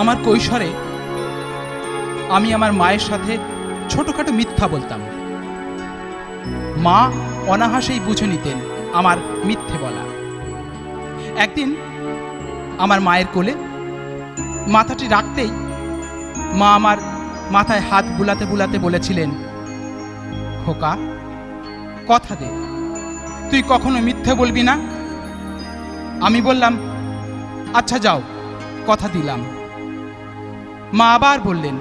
আমার কৈশোরে আমি আমার মায়ের সাথে ছোটখাটো মিথ্যা বলতাম। মা অনাহাসেই বুঝে নিতেন আমার মিথ্যে বলা। একদিন আমার মায়ের কোলে মাথাটি রাখতেই মা আমার মাথায় হাত বুলাতে বুলাতে বলেছিলেন, খোকা, কথা দে। তুই কখনো মিথ্যে বলবি না? আমি বললাম আচ্ছা যাও, কথা দিলাম। মা আবার বললেন,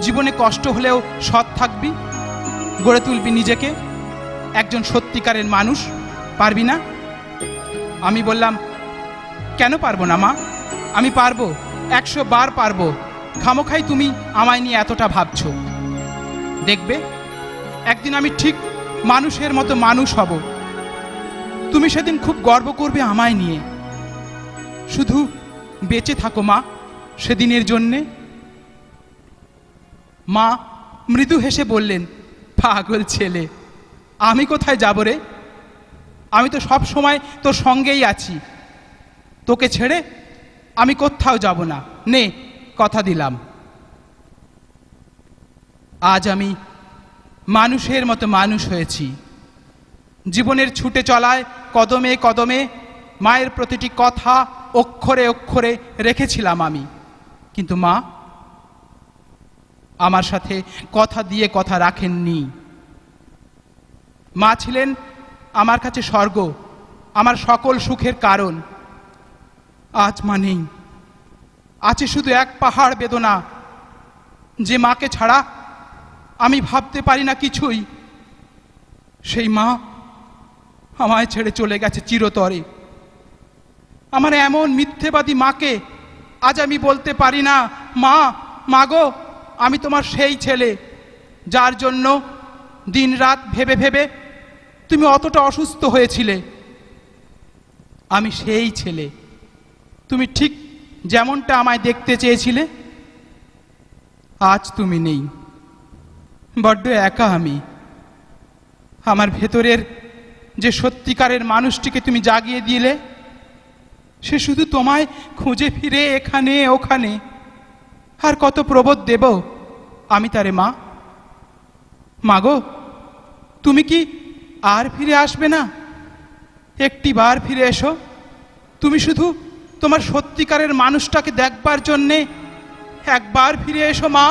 জীবনে কষ্ট হলেও সৎ থাকবি, গড়ে তুলবি নিজেকে। একজন সত্যিকারের মানুষ, পারবি না? আমি বললাম, কেন পারব না মা? আমি পারব, একশো বার পারব। খামোখাই তুমি আমায় নিয়ে এতটা ভাবছ। দেখবে, একদিন আমি ঠিক মানুষের মতো মানুষ হব। তুমি সেদিন খুব গর্ব করবে আমায় নিয়ে। শুধু বেঁচে থাকো মা। সেদিনের জন্যে? মা মৃদু হেসে বললেন, পাগল ছেলে, আমি কোথায় যাব রে? আমি তো সব সময় তোর সঙ্গেই আছি। তোকে ছেড়ে আমি কোথাও যাব না। নে, কথা দিলাম। আজ আমি মানুষের মতো মানুষ হয়েছি। জীবনের ছুটে চলায় কদমে কদমে মায়ের প্রতিটি কথা অক্ষরে অক্ষরে রেখেছিলাম আমি। কিন্তু মা, আমার সাথে কথা দিয়ে কথা রাখেননি। মা ছিলেন আমার কাছে স্বর্গ, আমার সকল সুখের কারণ। আজ মা নেই। আছে শুধু এক পাহাড় বেদনা। যে মাকে ছাড়া আমি ভাবতে পারি না কিছুই। সেই মা আমায় ছেড়ে চলে গেছে চিরতরে। আমার এমন মিথ্যেবাদী মাকে আজ আমি বলতে পারি না, মা মাগো আমি তোমার সেই ছেলে, যার জন্য দিনরাত ভেবে ভেবে তুমি অতটা অসুস্থ হয়েছিলে। আমি সেই ছেলে। তুমি ঠিক যেমনটা আমায় দেখতে চেয়েছিলে, আজ তুমি নেই। বড্ড একা আমি। আমার ভেতরের যে সত্যিকারের মানুষটিকে তুমি জাগিয়ে দিলে সে শুধু তোমায় খুঁজে ফিরে এখানে, ওখানে। আর কত প্রবোধ দেব আমি তারে, মা? মাগো, তুমি কি আর ফিরে আসবে না? একটি বার ফিরে এসো। তুমি শুধু তোমার সত্যিকারের মানুষটাকে দেখবার জন্যে একবার ফিরে এসো, মা।